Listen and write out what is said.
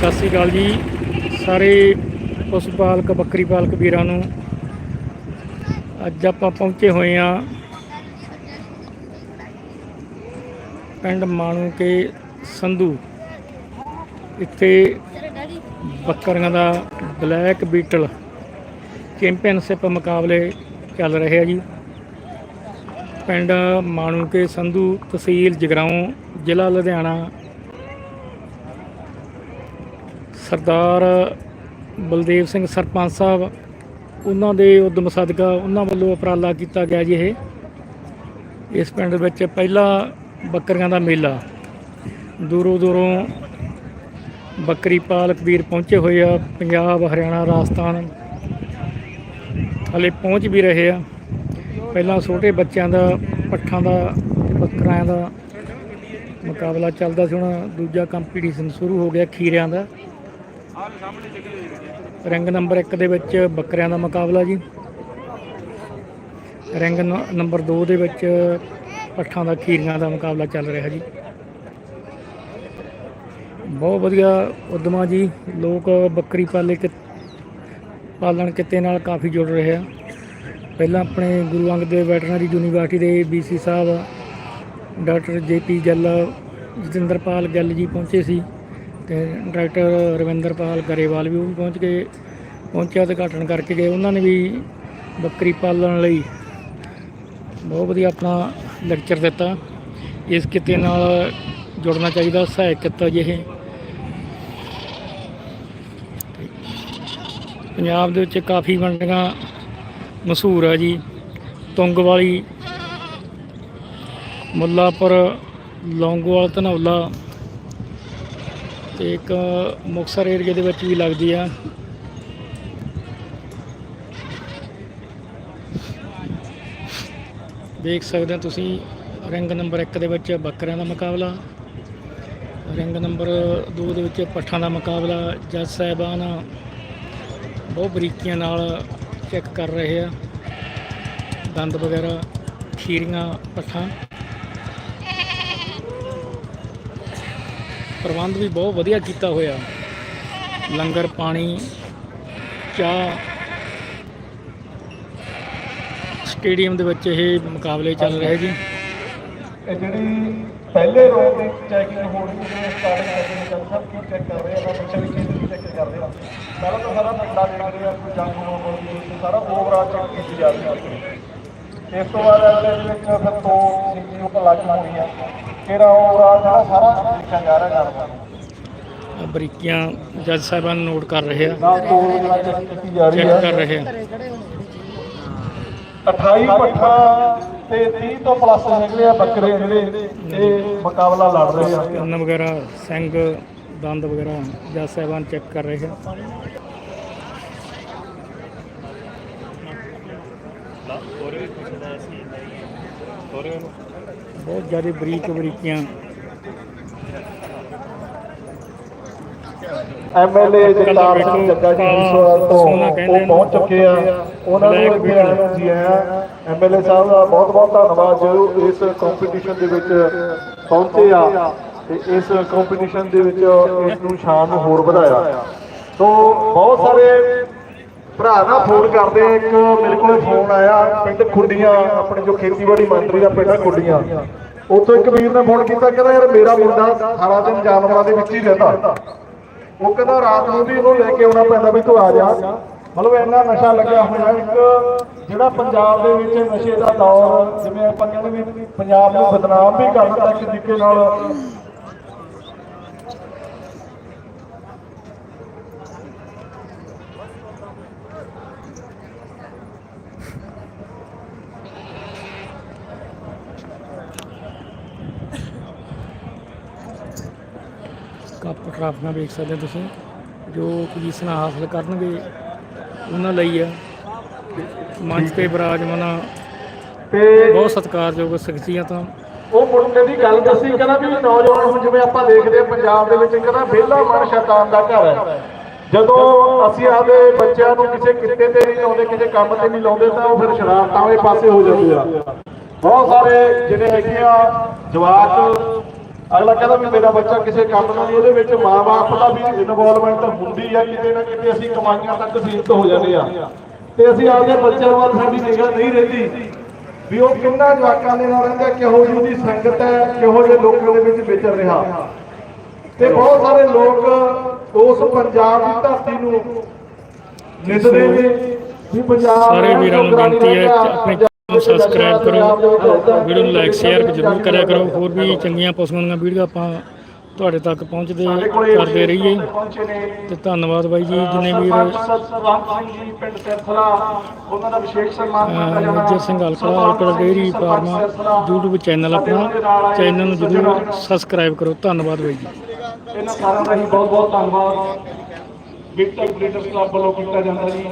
ਸਤਿ ਸ੍ਰੀ ਅਕਾਲ ਜੀ। ਸਾਰੇ ਪਸ਼ੂ ਪਾਲਕ ਬੱਕਰੀ ਪਾਲਕ ਵੀਰਾਂ ਨੂੰ ਅੱਜ ਆਪਾਂ ਪਹੁੰਚੇ ਹੋਏ ਆ ਪਿੰਡ ਮਾਣੂ ਕੇ ਸੰਧੂ। ਇੱਥੇ ਬੱਕਰੀਆਂ ਦਾ ਬਲੈਕ ਬੀਟਲ ਚੈਂਪੀਅਨਸ਼ਿਪ ਮੁਕਾਬਲੇ ਚੱਲ ਰਹੇ ਆ ਜੀ। ਪਿੰਡ ਮਾਣੂ ਕੇ ਸੰਧੂ ਤਹਿਸੀਲ ਜਗਰਾਉਂ, ਜ਼ਿਲ੍ਹਾ ਲੁਧਿਆਣਾ ਸਰਦਾਰ ਬਲਦੇਵ ਸਿੰਘ ਸਰਪੰਚ ਸਾਹਿਬ, ਉਹਨਾਂ ਦੇ ਉਦਮ ਸਦਕਾ ਉਹਨਾਂ ਵੱਲੋਂ ਉਪਰਾਲਾ ਕੀਤਾ ਗਿਆ ਜੀ ਇਹ। ਇਸ ਪਿੰਡ ਵਿੱਚ ਪਹਿਲਾ ਬੱਕਰੀਆਂ ਦਾ ਮੇਲਾ। ਦੂਰੋਂ ਦੂਰੋਂ ਬੱਕਰੀ ਪਾਲਕ ਵੀਰ ਪਹੁੰਚੇ ਹੋਏ ਆ, ਪੰਜਾਬ, ਹਰਿਆਣਾ, ਰਾਜਸਥਾਨ। ਹਲੇ ਪਹੁੰਚ ਵੀ ਰਹੇ ਆ। ਪਹਿਲਾਂ ਛੋਟੇ ਬੱਚਿਆਂ ਦਾ, ਪੱਠਾਂ ਦਾ ਤੇ ਬੱਕਰਿਆਂ ਦਾ ਮੁਕਾਬਲਾ ਚੱਲਦਾ ਸੀ, ਹੁਣ ਦੂਜਾ ਕੰਪੀਟੀਸ਼ਨ ਸ਼ੁਰੂ ਹੋ ਗਿਆ ਖੀਰਿਆਂ ਦਾ। ਰਿੰਗ ਨੰਬਰ 1 ਦੇ ਵਿੱਚ ਬੱਕਰਿਆਂ ਦਾ ਮੁਕਾਬਲਾ ਜੀ। ਰਿੰਗ ਨ- ਨੰਬਰ 2 ਦੇ ਵਿੱਚ ਪੱਠਾਂ ਦਾ, ਖੀਰੀਆਂ ਦਾ ਮੁਕਾਬਲਾ ਚੱਲ ਰਿਹਾ ਜੀ। ਬਹੁਤ ਵਧੀਆ ਉਦਮਾ ਜੀ। ਲੋਕ ਬੱਕਰੀ ਪਾਲੇ ਕਿ, ਪਾਲਣ ਕਿੱਤੇ ਨਾਲ ਕਾਫੀ ਜੁੜ ਰਹੇ ਆ। ਪਹਿਲਾਂ ਆਪਣੇ ਗੁਰੂ ਅੰਗਦ ਦੇਵ ਵੈਟਰਨਰੀ ਯੂਨੀਵਰਸਿਟੀ ਦੇ ਬੀਸੀ ਸਾਹਿਬ, ਡਾਕਟਰ ਜੇਪੀ ਜੱਲ, ਜਤਿੰਦਰਪਾਲ ਗਿੱਲ ਜੀ ਪਹੁੰਚੇ ਸੀ। ਤੇ ਡਾਇਰੈਕਟਰ ਰਵਿੰਦਰਪਾਲ ਗਰੇਵਾਲ ਵੀ ਉਹ ਵੀ ਪਹੁੰਚ ਕੇ ਪਹੁੰਚਿਆ ਉਦਘਾਟਨ ਕਰਕੇ ਗਏ। ਉਹਨਾਂ ਨੇ ਵੀ ਬੱਕਰੀ ਪਾਲਣ ਲਈ ਬਹੁਤ ਵਧੀਆ ਆਪਣਾ ਲੈਕਚਰ ਦਿੱਤਾ। ਇਸ ਕਿੱਤੇ ਨਾਲ ਜੁੜਨਾ ਚਾਹੀਦਾ, ਸਹਾਇਕ ਕਿੱਤਾ ਜਿਹੇ ਪੰਜਾਬ ਦੇ ਵਿੱਚ ਕਾਫੀ ਮੰਡੀਆਂ ਮਸ਼ਹੂਰ ਆ ਜੀ। ਤੁੰਗ ਵਾਲੀ ਮੁੱਲਾਪੁਰ, ਲੌਂਗੋਵਾਲ, ਧਨੌਲਾ ਤੇ ਇੱਕ ਮੁਕਤਸਰ ਏਰੀਏ ਦੇ ਵਿੱਚ ਵੀ ਲੱਗਦੀ ਆ। ਦੇਖ ਸਕਦੇ ਹੋ ਤੁਸੀਂ, ਰਿੰਗ ਨੰਬਰ 1 ਦੇ ਵਿੱਚ ਬੱਕਰਿਆਂ ਦਾ ਮੁਕਾਬਲਾ, ਰਿੰਗ ਨੰਬਰ 2 ਦੇ ਵਿੱਚ ਪੱਠਾਂ ਦਾ ਮੁਕਾਬਲਾ, ਜੱਜ ਸਾਹਿਬਾਨ ਬਹੁਤ ਬਰੀਕੀਆਂ ਨਾਲ ਚੈੱਕ ਕਰ ਰਹੇ ਆ। ਦੰਦ ਵਗੈਰਾ, ਖੀਰੀਆਂ, ਪੱਠਾਂ। ਪ੍ਰਬੰਧ ਵੀ ਬਹੁਤ ਵਧੀਆ ਕੀਤਾ ਹੋਇਆ। ਲੰਗਰ, ਪਾਣੀ, ਚਾਹ। ਸਟੇਡੀਅਮ ਦੇ ਵਿੱਚ ਇਹ ਮੁਕਾਬਲੇ ਚੱਲ ਰਹੇ ਜੀ। ਇਹ ਜਿਹੜੀ ਪਹਿਲੇ ਰੋਡ ਦੀ ਚੈਕਿੰਗ ਹੋਣੀ ਉਹ ਸਟਾਰਟ ਕਰਦੇ ਨੇ ਸਭ ਕੀ ਚੈੱਕ ਕਰ ਰਹੇ ਆ ਪਿੱਛੇ ਵੀ ਕੀ ਚੈੱਕ ਕਰ ਰਹੇ ਆ। ਪਹਿਲਾਂ ਤਾਂ ਸਾਰਾ ਪਿੰਡਾ ਦੇਖ ਰਹੇ ਆ ਕੋਈ ਜੰਗ ਹੋ ਕੋਈ ਸਾਰਾ ਓਵਰਆਲ ਚੈੱਕ ਕੀਤੀ ਜਾ ਰਹੀ ਹੈ। ਇਸ ਤੋਂ ਬਾਅਦ ਅਗਲੇ ਵਿੱਚ ਫਿਰ ਤੋਂ ਸਿੰਗੀ ਉੱਪਰ ਲੱਗ ਹੋਣੀ ਆ ਫਿਰ ਓਵਰਆਲ ਜਿਹੜਾ ਸਾਰਾ ਦੇਖਿਆ ਜਾ ਰਿਹਾ ਜਾਨਵਰ ਆਹ ਬਰੀਕੀਆਂ ਜੱਜ ਸਾਹਿਬਾਨ ਨੋਟ ਕਰ ਰਹੇ ਆ। ਜਿਹੜਾ ਚੈੱਕ ਕੀਤੀ ਜਾ ਰਹੀ ਚੈੱਕ ਕਰ ਹੈ ਰਹੇ ਆ। 28 ਪੱਠਾ ਤੇ 30 ਤੋਂ ਪਲੱਸ ਹੈਗੇ ਆ ਬੱਕਰੇ ਜਿਹੜੇ ਇਹ ਮੁਕਾਬਲਾ ਲੜ ਰਹੇ ਆ। ਕੰਨ ਵਗੈਰਾ ਸਿੰਘ ਦੰਦ ਵਗੈਰਾ ਜੱਜ ਸਾਹਿਬਾਨ ਚੈੱਕ ਕਰ ਰਹੇ ਆ। ਬਹੁਤ ਜ਼ਿਆਦਾ ਬਰੀਕ ਬਰੀਕੀਆਂ। ਐਮਐਲਏ ਜਗਤਾਰ ਸਿੰਘ ਜੱਗਾ ਜੀ ਤੋਂ ਉਹ ਪਹੁੰਚ ਚੁੱਕੇ ਆ। ਉਹਨਾਂ ਨੂੰ ਆਉਣ ਨੂੰ ਜੀ ਆਇਆਂ ਐਮਐਲਏ ਸਾਹਿਬ ਦਾ ਬਹੁਤ ਬਹੁਤ ਧੰਨਵਾਦ ਜੋ ਇਸ ਕੰਪੀਟੀਸ਼ਨ ਦੇ ਵਿੱਚ ਪਹੁੰਚੇ ਆ ਤੇ ਇਸ ਕੰਪੀਟੀਸ਼ਨ ਦੇ ਵਿੱਚ ਇਸ ਨੂੰ ਸ਼ਾਨ ਨੂੰ ਹੋਰ ਵਧਾਇਆ। ਤੋਂ ਬਹੁਤ ਸਾਰੇ ਭਰਾ ਨਾ ਫੋਨ ਕਰਦੇ ਆ ਇੱਕ ਮੇਰੇ ਕੋਲ ਫੋਨ ਆਇਆ, ਪਿੰਡ ਖੁੱਡੀਆਂ ਆਪਣੇ ਜੋ ਖੇਤੀਬਾੜੀ ਮੰਤਰੀ ਦਾ ਪਿੰਡ ਖੁੱਡੀਆਂ ਉੱਥੋਂ ਇੱਕ ਵੀਰ ਨੇ ਫੋਨ ਕੀਤਾ, ਕਹਿੰਦਾ ਯਾਰ ਮੇਰਾ ਮੁੰਡਾ ਸਾਰਾ ਦਿਨ ਜਾਨਵਰਾਂ ਦੇ ਵਿੱਚ ਹੀ ਰਹਿੰਦਾ। ਉਹ ਕਹਿੰਦਾ ਰਾਤ ਨੂੰ ਵੀ ਉਹਨੂੰ ਲੈ ਕੇ ਆਉਣਾ ਪੈਂਦਾ ਵੀ ਤੂੰ ਆ ਜਾ। ਮਤਲਬ ਇੰਨਾ ਨਸ਼ਾ ਲੱਗਿਆ ਹੋਇਆ ਇੱਕ, ਜਿਹੜਾ ਪੰਜਾਬ ਦੇ ਵਿੱਚ ਨਸ਼ੇ ਦਾ ਦੌਰ, ਜਿਵੇਂ ਆਪਾਂ ਕਹਿੰਦੇ ਵੀ ਪੰਜਾਬ ਨੂੰ ਬਦਨਾਮ ਵੀ ਕਰ ਦਿੱਤਾ ਇੱਕ ਤਰੀਕੇ ਨਾਲ ਕੱਪ ਟਰਾਫੀਆਂ ਵੇਖ ਸਕਦੇ ਹੋ ਤੁਸੀਂ ਜੋ ਪੋਜੀਸ਼ਨਾਂ ਹਾਸਲ ਕਰਨਗੇ ਉਹਨਾਂ ਲਈ ਆ। ਮੰਚ ਤੇ ਵਿਰਾਜਮਾਨ ਤੇ ਬਹੁਤ ਸਤਿਕਾਰਯੋਗ ਸ਼ਖਸੀਅਤਾਂ ਉਹ ਮੁੰਡੇ ਦੀ ਗੱਲ ਦੱਸੀ ਕਹਿੰਦਾ ਵੀ ਨੌਜਵਾਨ ਹੁਣ ਜਿਵੇਂ ਆਪਾਂ ਦੇਖਦੇ ਆ ਪੰਜਾਬ ਦੇ ਵਿੱਚ ਕਹਿੰਦਾ ਵਿਹਲਾ ਮਨ ਸ਼ੈਤਾਨ ਦਾ ਘਰ ਹੈ। ਜਦੋਂ ਅਸੀਂ ਆਦੇ ਬੱਚਿਆਂ ਨੂੰ ਕਿਸੇ ਕਿੱਤੇ ਤੇ ਨਹੀਂ ਲਾਉਂਦੇ ਕਿਸੇ ਕੰਮ ਤੇ ਨਹੀਂ ਲਾਉਂਦੇ ਤਾਂ ਉਹ ਫਿਰ ਸ਼ਰਾਰਤਾਂ ਵਾਲੇ ਪਾਸੇ ਹੋ ਜਾਂਦੇ ਆ। ਬਹੁਤ ਸਾਰੇ ਜਿਹੜੇ ਹੈਗੇ ਆ ਜਵਾਕ ਅਗਲਾ ਕਹਿੰਦਾ ਵੀ ਮੇਰਾ ਬੱਚਾ ਕਿਸੇ ਕੰਮ ਨਾਲ ਨਹੀਂ ਇਹਦੇ ਵਿੱਚ ਮਾਂ-ਬਾਪ ਦਾ ਵੀ ਇਨਵੋਲਵਮੈਂਟ ਹੁੰਦੀ ਆ ਕਿਤੇ ਨਾ ਕਿਤੇ ਅਸੀਂ ਕਮਾਈਆਂ ਤੱਕ ਸੀਮਿਤ ਹੋ ਜਾਂਦੇ ਆ। ਤੇ ਅਸੀਂ ਆਪਦੇ ਬੱਚਿਆਂ ਵੱਲ ਸਾਡੀ ਨਿਗਾਹ ਨਹੀਂ ਰਹਿੰਦੀ। ਵੀ ਉਹ ਕਿੰਨਾ ਜਵਾਕਾਂ ਦੇ ਨਾਲ ਰਹਿੰਦਾ ਕਿਹੋ ਜਿਹੀ ਉਹਦੀ ਸੰਗਤ ਹੈ ਕਿਹੋ ਜਿਹੇ ਲੋਕਾਂ ਦੇ ਵਿੱਚ ਵਿਚਰ ਰਿਹਾ। ਤੇ ਬਹੁਤ ਸਾਰੇ ਲੋਕ ਉਸ ਪੰਜਾਬ ਦੀ ਧਰਤੀ ਨੂੰ ਨਿੰਦਦੇ ਨੇ ਵੀ ਪੰਜਾਬ ਸਾਰੇ ਵੀਰਾਂ ਨੂੰ ਬੇਨਤੀ ਹੈ ਆਪਣੇ ਨੂੰ ਸਬਸਕ੍ਰਾਈਬ ਕਰੋ। ਵੀਡੀਓ ਨੂੰ ਲਾਈਕ ਸ਼ੇਅਰ ਜ਼ਰੂਰ ਕਰਿਆ ਕਰੋ। ਹੋਰ ਵੀ ਚੰਗੀਆਂ ਪਸ਼ੂਆਂ ਦੀਆਂ ਵੀਡੀਓ ਆਪਾਂ ਤੁਹਾਡੇ ਤੱਕ ਪਹੁੰਚਦੇ ਕਰਦੇ ਰਹੀਏ। ਤੇ ਧੰਨਵਾਦ ਬਾਈ ਜੀ ਜਿੰਨੇ ਸਿੰਘ ਜੀ ਪਿੰਡ ਸਿਰਸਲਾ ਉਹਨਾਂ ਦਾ ਵਿਸ਼ੇਸ਼ ਸਨਮਾਨ ਕੀਤਾ ਜਾਣਾ। Major Singh Halkara Halkara dairy farm YouTube channel ਆਪਣਾ ਚੈਨਲ ਨੂੰ ਜ਼ਰੂਰ ਸਬਸਕ੍ਰਾਈਬ ਕਰੋ। ਧੰਨਵਾਦ ਬਾਈ ਜੀ। ਇਹਨਾਂ ਸਾਰਿਆਂ ਦਾ ਹੀ ਬਹੁਤ ਬਹੁਤ ਧੰਨਵਾਦ। ਬਿਗ ਟੈਕ ਬਰੀਡਰਸ ਕਲੱਬ ਵੱਲੋਂ ਕੀਤਾ ਜਾਂਦਾ ਜੀ।